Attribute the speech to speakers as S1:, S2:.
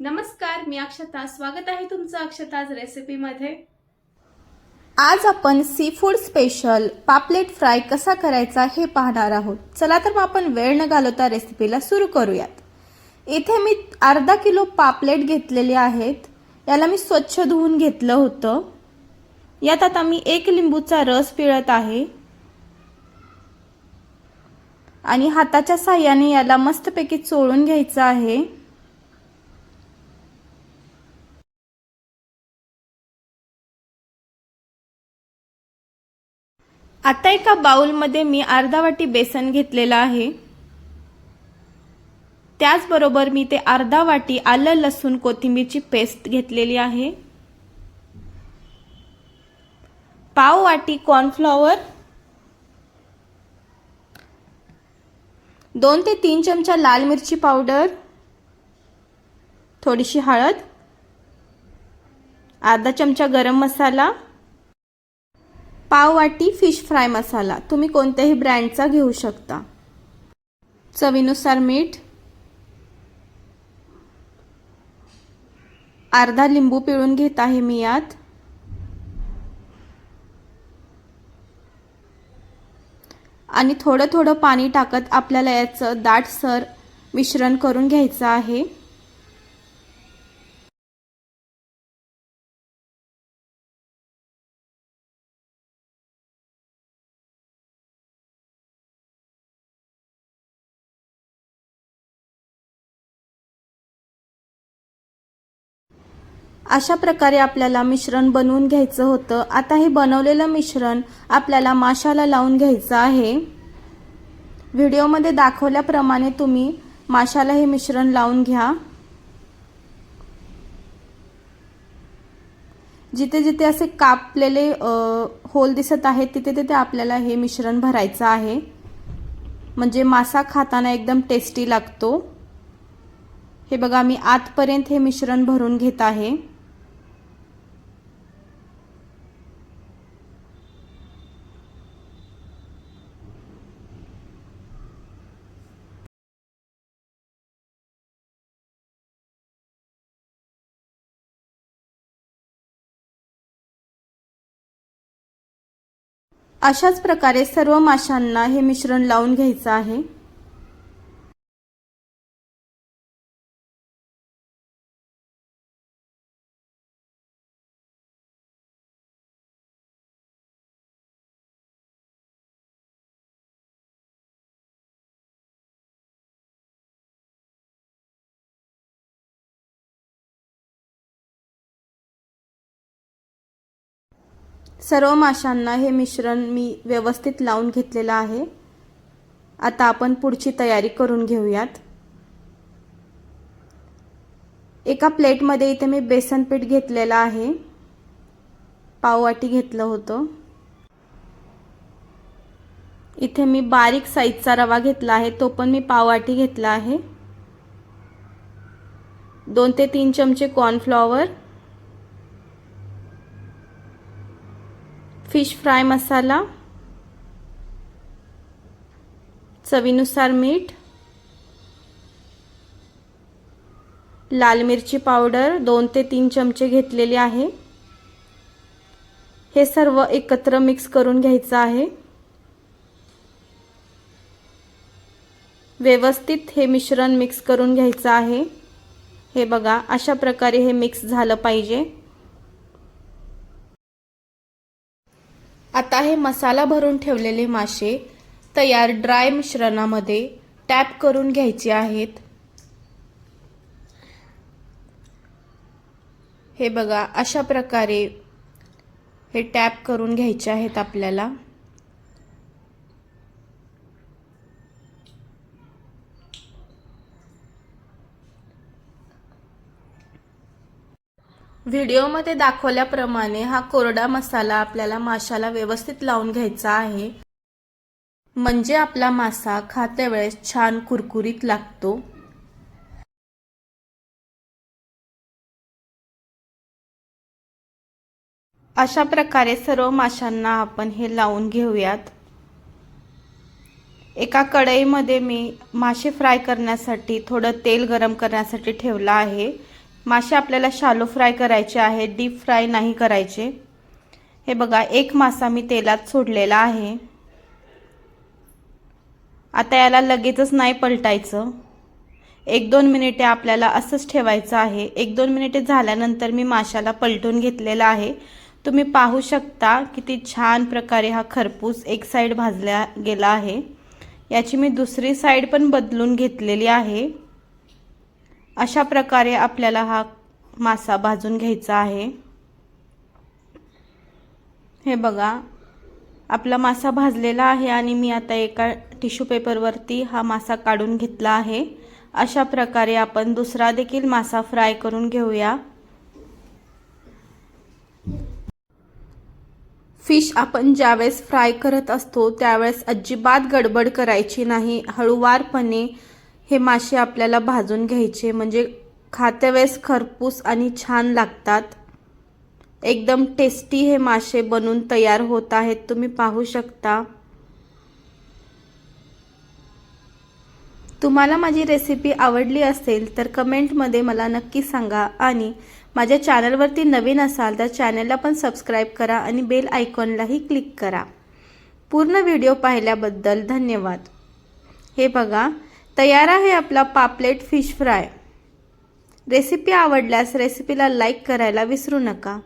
S1: नमस्कार मी अक्षता. स्वागत आहे तुमचं अक्षताज रेसिपीमध्ये.
S2: आज आपण सी फूड स्पेशल पापलेट फ्राय कसा करायचा हे पाहणार आहोत. चला तर मग आपण वेळ न घालवता रेसिपीला सुरू करूयात. इथे मी अर्धा किलो पापलेट घेतलेले आहेत. याला मी स्वच्छ धुवून घेतलं होतं. यात आता मी एक लिंबूचा रस पिळत आहे. आणि हाताच्या साह्याने याला मस्तपैकी चोळून घ्यायचं आहे. आता एका बाउलमध्ये मी अर्धा वाटी बेसन घेतलेलं आहे. त्याचबरोबर मी ते अर्धा वाटी आलं लसूण कोथिंबीरची पेस्ट घेतलेली आहे. पाव वाटी कॉर्नफ्लॉवर. दोन ते तीन चमचा लाल मिरची पावडर. थोडीशी हळद. अर्धा चमचा गरम मसाला. पाव वाटी फिश फ्राय मसाला. तुम्ही कोणत्याही ब्रँडचा घेऊ शकता. चवीनुसार मीठ अर्धा लिंबू पिळून घेत आहे मी यात आणि थोडं थोडं पाणी टाकत आपल्याला याचं दाटसर मिश्रण करून घ्यायचं आहे. अशा प्रकारे आपल्याला मिश्रण बनवून घ्यायचं होतं. आता हे बनवलेलं मिश्रण आपल्याला माशाला लावून घ्यायचं आहे. व्हिडिओमध्ये दाखवल्याप्रमाणे तुम्ही माशाला हे मिश्रण लावून घ्या. जिथे जिथे असे कापलेले होल दिसत आहेत तिथे तिथे आपल्याला हे मिश्रण भरायचं आहे. म्हणजे मासा खाताना एकदम टेस्टी लागतो. हे बघा मी आतपर्यंत हे मिश्रण भरून घेत आहे. अशाच प्रकारे सर्व माशांना हे मिश्रण लावून घ्यायचं आहे. सर्व माशांना हे मिश्रण मी व्यवस्थित लावून घेतलेलं आहे. आता आपण पुढची तयारी करून घेऊयात. एका प्लेटमध्ये इथे मी बेसन पीठ घेतलेलं आहे. पाववाटी घेतलं होतं. इथे मी बारीक साईजचा रवा घेतला आहे. तो पण मी पाववाटी घेतला आहे. दोन ते तीन चमचे कॉर्नफ्लॉवर फिश फ्राय मसाला चवीनुसार मीठ लाल मिरची पावडर दोन ते तीन चमचे घेतलेले आहे. हे सर्व एकत्र मिक्स करून घ्यायचं आहे. व्यवस्थित हे मिश्रण मिक्स करून घ्यायचं आहे. हे बघा अशा प्रकारे हे मिक्स झालं पाहिजे. आहे मसाला भरून ठेवलेले मासे तयार ड्राय मिश्रणामध्ये टॅप करून घ्यायचे आहेत. हे बघा अशा प्रकारे हे टॅप करून घ्यायचे आहेत आपल्याला. व्हिडिओमध्ये दाखवल्याप्रमाणे हा कोरडा मसाला आपल्याला माशाला व्यवस्थित लावून घ्यायचा आहे. म्हणजे आपला मासा खात्या वेळेस छान कुरकुरीत लागतो. अशा प्रकारे सर्व माशांना आपण हे लावून घेऊयात. एका कढईमध्ये मी मासे फ्राय करण्यासाठी थोडं तेल गरम करण्यासाठी ठेवलं आहे. मासे आपल्याला शालो फ्राय करायचे आहे डीप फ्राय नाही करायचे. हे बघा एक मासा मी तेलात सोडलेला आहे. आता याला लगेचच नाही पलटायचं. एक दोन मिनिटे आपल्याला असंच ठेवायचं आहे. एक दोन मिनिटे झाल्यानंतर मी माशाला पलटून घेतलेला आहे. तुम्ही पाहू शकता किती छान प्रकारे हा खरपूस एक साईड भाजला गेला आहे. याची मी दुसरी साईड पण बदलून घेतलेली आहे. अशा प्रकारे आपल्याला हा मासा भाजून घ्यायचा आहे. हे बघा आपला मासा भाजलेला आहे आणि मी आता एका टिश्यू पेपरवरती हा मासा काढून घेतला आहे. अशा प्रकारे आपण दुसरा देखील मासा फ्राय करून घेऊया. फिश आपण ज्यावेळेस फ्राय करत असतो त्यावेळेस अजिबात गडबड करायची नाही. हळूवारपणे हे मासे आपल्याला भाजून घ्यायचे. म्हणजे खात्यावेळेस खरपूस आणि छान लागतात. एकदम टेस्टी हे मासे बनून तयार होत आहेत. तुम्ही पाहू शकता. तुम्हाला माझी रेसिपी आवडली असेल तर कमेंटमध्ये मला नक्की सांगा. आणि माझ्या चॅनलवरती नवीन असाल तर चॅनलला पण सबस्क्राईब करा आणि बेल आयकॉनलाही क्लिक करा. पूर्ण व्हिडिओ पाहिल्याबद्दल धन्यवाद. हे बघा तयार आहे आपला पापलेट फिश फ्राय. रेसिपी आवडल्यास रेसिपीला लाईक करायला विसरू नका.